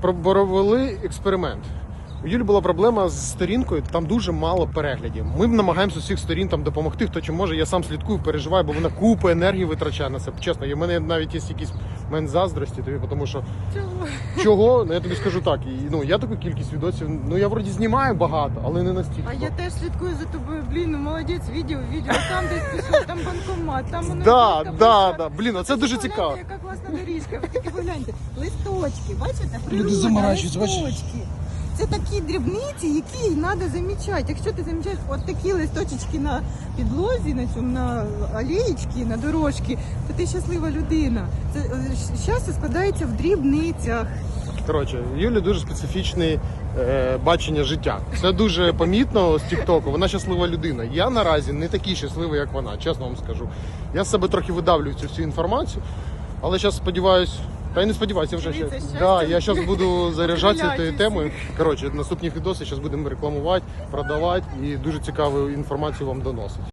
Провели експеримент. У Юлі була проблема з сторінкою, там дуже мало переглядів. Ми намагаємося з усіх сторін там допомогти, хто чи може. Я сам слідкую, переживаю, бо вона купу енергії витрачає на це. Чесно, в мене навіть є якісь в мене заздрості тобі, тому що Чого? чого? Ну я тобі скажу так. І, ну я таку кількість відосів. Ну я вроді знімаю багато, але не настільки. А я теж слідкую за тобою. Блін, ну молодець, відео, відео. Там десь пішов, там банкомат, там воно. Да, да, да. Блін, оце дуже цікаво. Яка класна доріжка. Ви тільки погляньте. Листочки, бачите? Природа, заморачуються, бачиш? листочки. Це такі дрібниці, які треба замічати. Якщо ти замічаєш от такі листочки на підлозі, на цьому на алеєчки, на дорожки, то ти щаслива людина. Це е, щастя складається в дрібницях. Коротше, Юлі дуже специфічне бачення життя. Це дуже помітно з Тіктоку. Вона щаслива людина. Я наразі не такий щасливий, як вона, чесно вам скажу. Я з себе трохи видавлюю цю всю інформацію, але зараз сподіваюсь. Та й не сподіваюся, вже ще. Дивіться, щастя. Да, я зараз буду заряджатися цією темою. Коротше, наступні відоси зараз будемо рекламувати, продавати і дуже цікаву інформацію вам доносити.